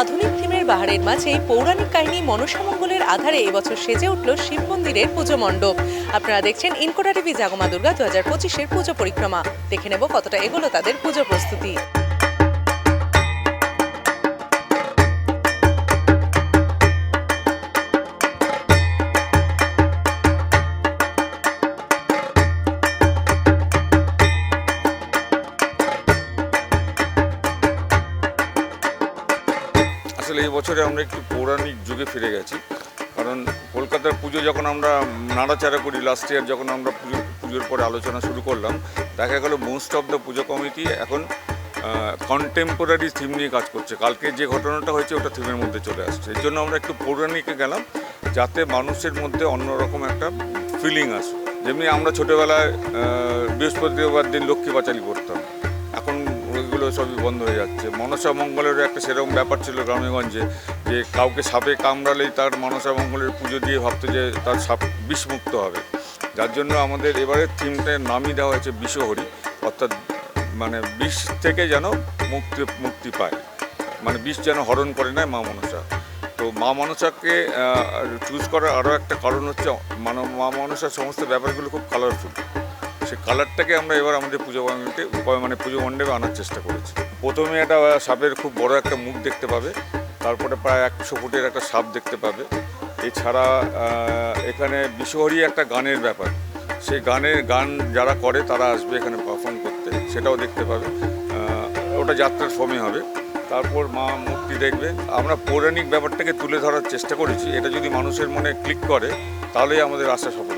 আধুনিক থিমের বাহারের মাঝে পৌরাণিক কাহিনী মনসামঙ্গলের আধারে এবছর সেজে উঠল শিব মন্দিরের পুজো মণ্ডপ। আপনারা দেখছেন ইনকোটা টিভি, জাগমা দুর্গা দু হাজার পঁচিশের পুজো পরিক্রমা। দেখে নেব কতটা এগুলো তাদের পুজো প্রস্তুতি। আসলে এই বছরে আমরা একটু পৌরাণিক যুগে ফিরে গেছি। কারণ কলকাতার পুজো যখন আমরা নাড়াচাড়া করি লাস্ট ইয়ার যখন আমরা পুজো, পুজোর পরে আলোচনা শুরু করলাম, দেখা গেল most of the pujo committee এখন কন্টেম্পোরারি থিম নিয়ে কাজ করছে। কালকে যে ঘটনাটা হয়েছে ওটা থিমের মধ্যে চলে আসছে। এর জন্য আমরা একটু পৌরাণিকে গেলাম, যাতে মানুষের মধ্যে অন্যরকম একটা ফিলিং আসে। যেমনি আমরা ছোটোবেলায় বৃহস্পতিবার দিন লক্ষ্মী পাঁচালি করতাম এখন ওইগুলো সবই বন্ধ হয়ে যাচ্ছে। মনসা মঙ্গলেরও একটা সেরকম ব্যাপার ছিল গ্রামেগঞ্জে, যে কাউকে সাপে কামড়ালেই তার মনসা মঙ্গলের পুজো দিয়ে ভাবতো যে তার সাপ বিষমুক্ত হবে। যার জন্য আমাদের এবারের থিমটার নামই দেওয়া হয়েছে বিষহরি, অর্থাৎ মানে বিষ থেকে যেন মুক্তি মুক্তি পায়। মানে বিষ যেন হরণ করে নেয় মা মনসা। তো মা মনসাকে চুজ করার আরও একটা কারণ হচ্ছে মানে মা মনসার সমস্ত ব্যাপারগুলো খুব কালারফুল সেই কালারটাকে আমরা এবার আমাদের পুজো মণ্ডপে মানে পুজো মণ্ডপে আনার চেষ্টা করেছি। প্রথমে একটা সাপের খুব বড় একটা মুখ দেখতে পাবে, তারপরে প্রায় একশো ফুটের একটা সাপ দেখতে পাবে। এছাড়া এখানে বিশ্বহরি একটা গানের ব্যাপার। সেই গানের গান যারা করে, তারা আসবে এখানে পারফর্ম করতে, সেটাও দেখতে পাবে। ওটা যাত্রার সময় হবে। তারপর মা মূর্তি দেখবে। আমরা পৌরাণিক ব্যাপারটাকে তুলে ধরার চেষ্টা করেছি। এটা যদি মানুষের মনে ক্লিক করে, তাহলেই আমাদের আশা সফল